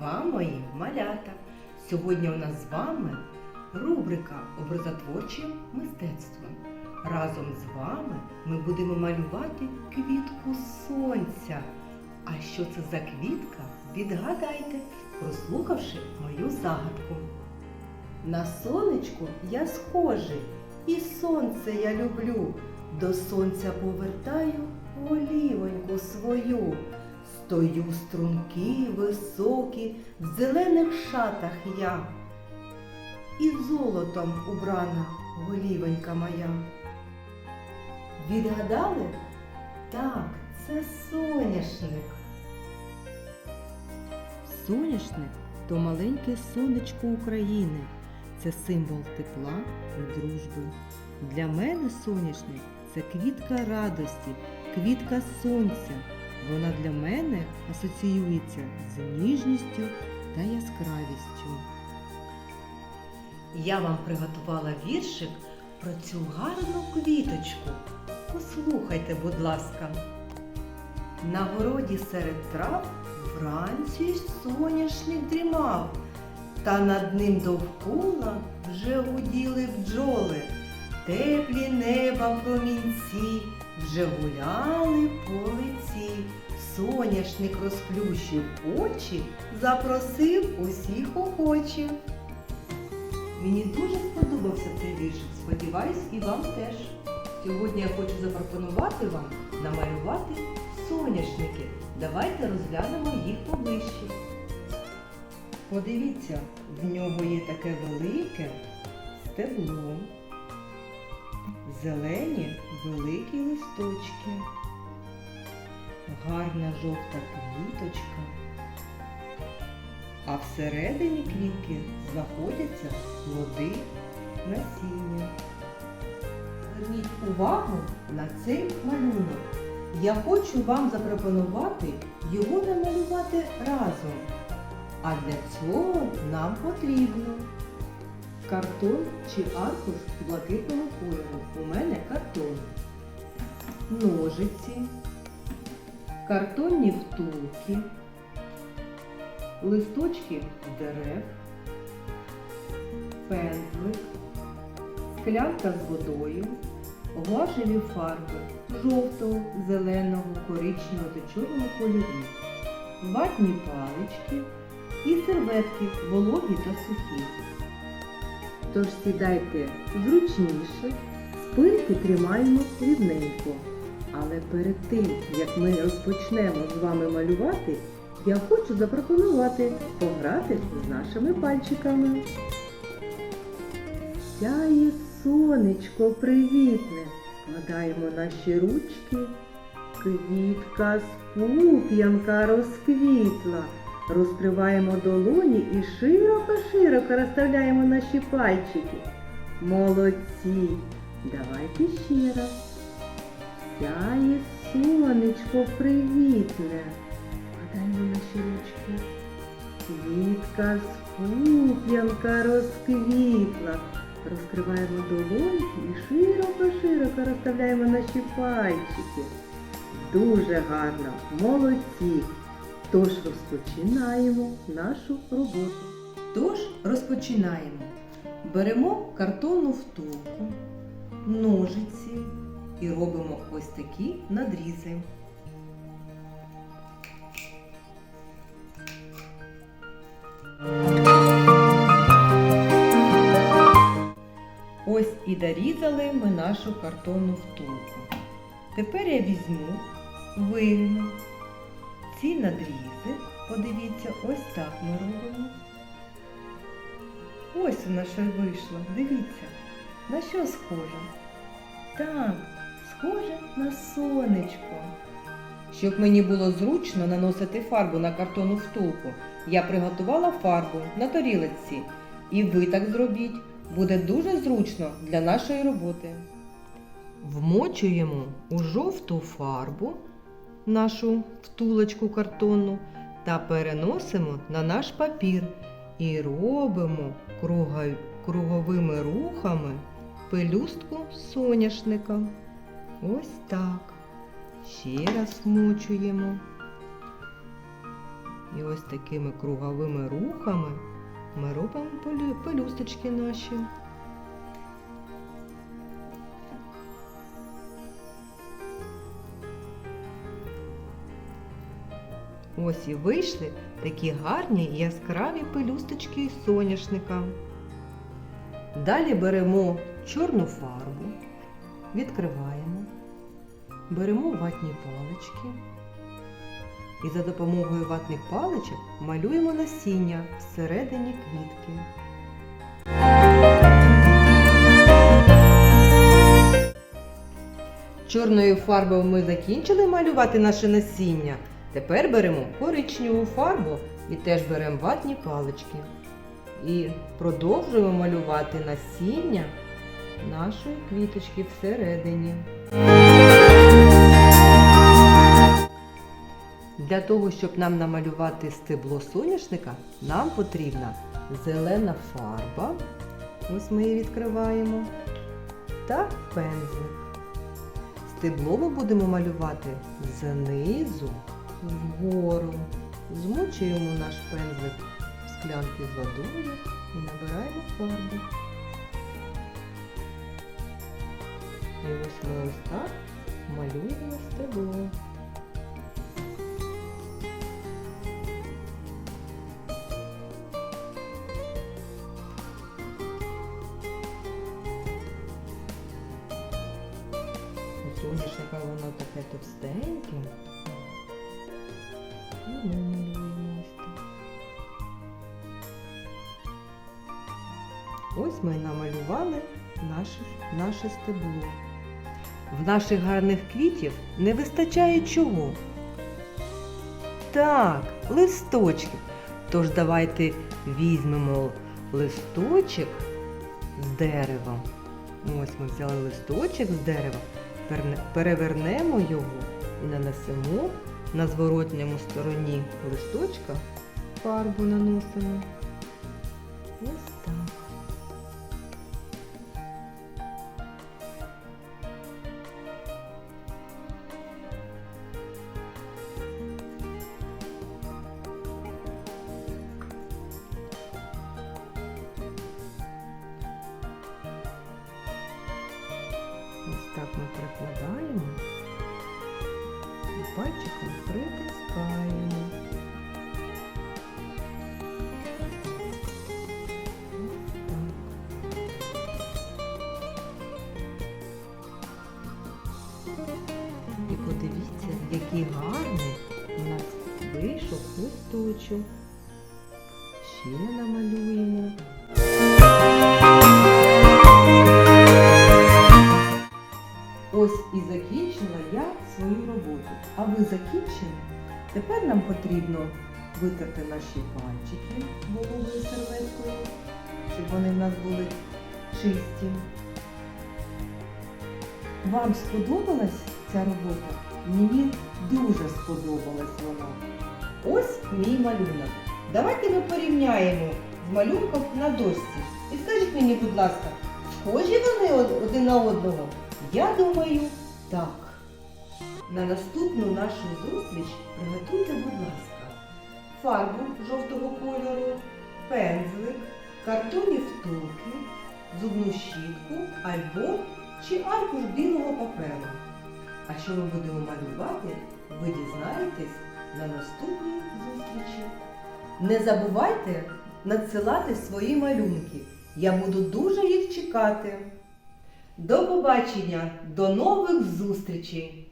вам мої малята. Сьогодні у нас з вами рубрика Образотворче мистецтво. Разом з вами ми будемо малювати квітку сонця. А що це за квітка? Відгадайте, прослухавши мою загадку. На сонечку я схожий, і сонце я люблю. До сонця повертаю голівоньку свою. Стою струнки високі, в зелених шатах я. І золотом убрана голівонька моя. Відгадали? Так, це соняшник. Соняшник то маленьке сонечко України. Це символ тепла і дружби. Для мене соняшник це квітка радості, квітка сонця. Вона для мене асоціюється з ніжністю та яскравістю. Я вам приготувала віршик про цю гарну квіточку. Послухайте, будь ласка. На городі серед трав вранці соняшник дрімав, та над ним довкола вже гуділи бджоли, теплі неба промінці вже гуляли по лиці. Соняшник розплющив очі, запросив усіх охочих. Мені дуже сподобався цей віршик. Сподіваюсь, і вам теж. Сьогодні я хочу запропонувати вам намалювати соняшники. Давайте розглянемо їх поближче. Подивіться, в нього є таке велике стебло, зелені великі листочки, гарна жовта квіточка. А всередині квітки знаходяться плоди насіння. Зверніть увагу на цей малюнок. Я хочу вам запропонувати його намалювати разом. А для цього нам потрібно картон чи аркуш блакитного кольору. У мене картон, ножиці, картонні втулки, листочки дерев, пензлик, склянка з водою, гуашеві фарби жовтого, зеленого, коричневого та чорного кольорів, ватні палички і серветки вологі та сухі. Тож сідайте зручніше, спинки тримаємо рівненько. Але перед тим, як ми розпочнемо з вами малювати, я хочу запропонувати пограти з нашими пальчиками. Сяє сонечко привітне, складаємо наші ручки. Квітка з пуп'янка розквітла. Розкриваємо долоні і широко-широко розставляємо наші пальчики. Молодці! Давайте ще раз. Сяє сонечко привітне. Складаємо наші ручки. Квітка з пуп'янка розквітла. Розкриваємо долоньки і широко-широко розставляємо наші пальчики. Дуже гарно, молодці! Тож розпочинаємо нашу роботу. Тож розпочинаємо. Беремо картонну втулку, ножиці і робимо ось такі надрізи. Ось і дорізали ми нашу картонну втулку. Тепер я візьму, вигну ці надрізи. Подивіться, ось так ми робимо. Ось у нас що вийшло. Дивіться, на що схоже? Так, схоже на сонечко. Щоб мені було зручно наносити фарбу на картонну втулку, я приготувала фарбу на тарілиці. І ви так зробіть. Буде дуже зручно для нашої роботи. Вмочуємо у жовту фарбу нашу втулочку картонну та переносимо на наш папір і робимо круговими рухами пелюстку соняшника. Ось так. Ще раз вмочуємо. І ось такими круговими рухами ми робимо пелюсточки наші. Ось і вийшли такі гарні яскраві пелюсточки із соняшника. Далі беремо чорну фарбу, відкриваємо, беремо ватні палички і за допомогою ватних паличок малюємо насіння всередині квітки. Чорною фарбою ми закінчили малювати наше насіння. Тепер беремо коричневу фарбу і теж беремо ватні палички. І продовжуємо малювати насіння нашої квіточки всередині. Для того, щоб нам намалювати стебло соняшника, нам потрібна зелена фарба. Ось ми її відкриваємо. Та пензлик. Стебло ми будемо малювати знизу вгору. Змочуємо наш пензлик в склянки з водою і набираємо фарбу. І ось ми ось так малюємо стебло. Соняшника воно таке товстеньке. І ось ми намалювали наше, наше стебло. В наших гарних квітів не вистачає чого? Так, листочків. Тож давайте візьмемо листочок з дерева. Ось ми взяли листочок з дерева, перевернемо його і нанесемо на зворотньому стороні листочка фарбу наносимо. Ось і притискаємо. І подивіться, який гарний у нас вийшов листочок. Ще намалюємо. Ось і закінчила я свою роботу. А ви закінчили? Тепер нам потрібно витерти наші пальчики вологою серветкою, щоб вони в нас були чисті. Вам сподобалась ця робота? Мені дуже сподобалась вона. Ось мій малюнок. Давайте ми порівняємо з малюнком на дошці. І скажіть мені, будь ласка, схожі вони один на одного? Я думаю, так. На наступну нашу зустріч приготуйте, будь ласка, фарбу жовтого кольору, пензлик, картонні втулки, зубну щітку, альбом чи аркуш білого паперу. А що ми будемо малювати, ви дізнаєтесь на наступній зустрічі. Не забувайте надсилати свої малюнки. Я буду дуже їх чекати. До побачення, до нових зустрічей!